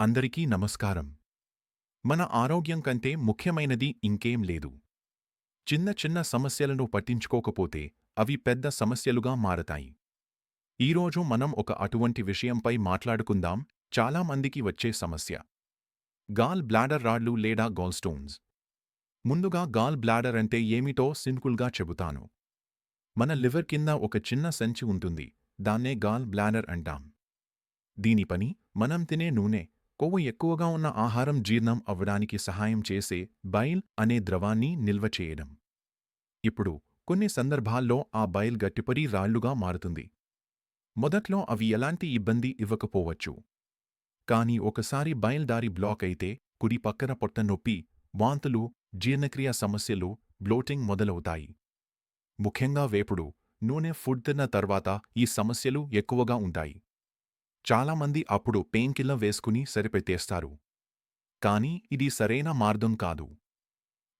అందరికీ నమస్కారం. మన ఆరోగ్యం కంటే ముఖ్యమైనది ఇంకేం లేదు. చిన్న చిన్న సమస్యలను పట్టించుకోకపోతే అవి పెద్ద సమస్యలుగా మారతాయి. ఈరోజు మనం ఒక అటువంటి విషయంపై మాట్లాడుకుందాం. చాలామందికి వచ్చే సమస్య. గాల్ బ్లాడర్ రాడ్లు లేదా గోల్స్టోన్స్ ముందుగా గాల్ బ్లాడర్ అంటే ఏమిటో సింపుల్గా చెబుతాను. మన లివర్ కింద ఒక చిన్న సంచి ఉంటుంది. దాన్నే గాల్ బ్లాడర్ అంటాం. దీని పని మనం తినే నూనె కొవ్వు ఎక్కువగా ఉన్న ఆహారం జీర్ణం అవ్వడానికి సహాయం చేసే బైల్ అనే ద్రవాన్ని నిల్వ చేయడం. ఇప్పుడు కొన్ని సందర్భాల్లో ఆ బైల్ గట్టిపడి రాళ్ళుగా మారుతుంది. మొదట్లో అవి ఎలాంటి ఇబ్బంది ఇవ్వకపోవచ్చు. కాని ఒకసారి బయల్దారి బ్లాక్ అయితే కుడి పక్కన పొట్ట నొప్పి వాంతులు జీర్ణక్రియ సమస్యలు బ్లోటింగ్ మొదలవుతాయి. ముఖ్యంగా వేపుడు నూనె ఫుడ్ తిన్న తర్వాత ఈ సమస్యలు ఎక్కువగా ఉంటాయి. చాలామంది అప్పుడు పెయిన్ కిల్లర్ వేసుకుని సరిపెట్టేస్తారు. కానీ ఇది సరైన మార్గం కాదు.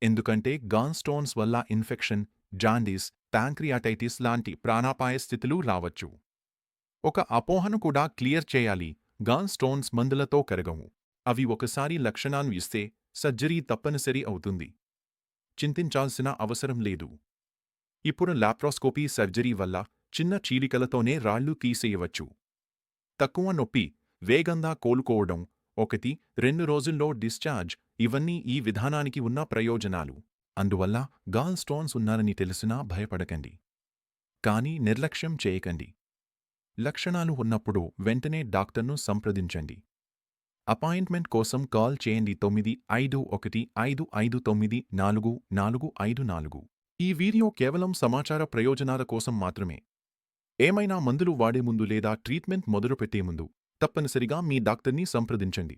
ఎందుకంటే గాన్ స్టోన్స్ వల్ల ఇన్ఫెక్షన్ జాండీస్ ప్యాంక్రియాటైటిస్ లాంటి ప్రాణాపాయ స్థితులు రావచ్చు. ఒక అపోహను కూడా క్లియర్ చేయాలి. గాన్ స్టోన్స్ మందులతో కరగవు. అవి ఒకసారి లక్షణాలు ఇస్తే సర్జరీ తప్పనిసరి అవుతుంది. చింతించాల్సిన అవసరం లేదు. ఇప్పుడు లాప్రోస్కోపీ సర్జరీ వల్ల చిన్న చీలికలతోనే రాళ్ళు తీసేయవచ్చు. తక్కువ నొప్పి వేగంగా కోలుకోవడం ఒకటి రెండు రోజుల్లో డిశ్చార్జ్ ఇవన్నీ ఈ విధానానికి ఉన్న ప్రయోజనాలు. అందువల్ల గాల్ స్టోన్స్ ఉన్నారని తెలిసినా భయపడకండి. కానీ నిర్లక్ష్యం చేయకండి. లక్షణాలు ఉన్నప్పుడు వెంటనే డాక్టర్ను సంప్రదించండి. అపాయింట్మెంట్ కోసం కాల్ చేయండి తొమ్మిది ఐదు ఒకటి ఐదు ఐదు తొమ్మిది నాలుగు నాలుగు ఐదు నాలుగు. ఈ వీడియో కేవలం సమాచార ప్రయోజనాల కోసం మాత్రమే. ఏమైనా మందులు వాడే ముందు లేదా ట్రీట్మెంట్ మొదలుపెట్టే ముందు తప్పనిసరిగా మీ డాక్టర్ని సంప్రదించండి.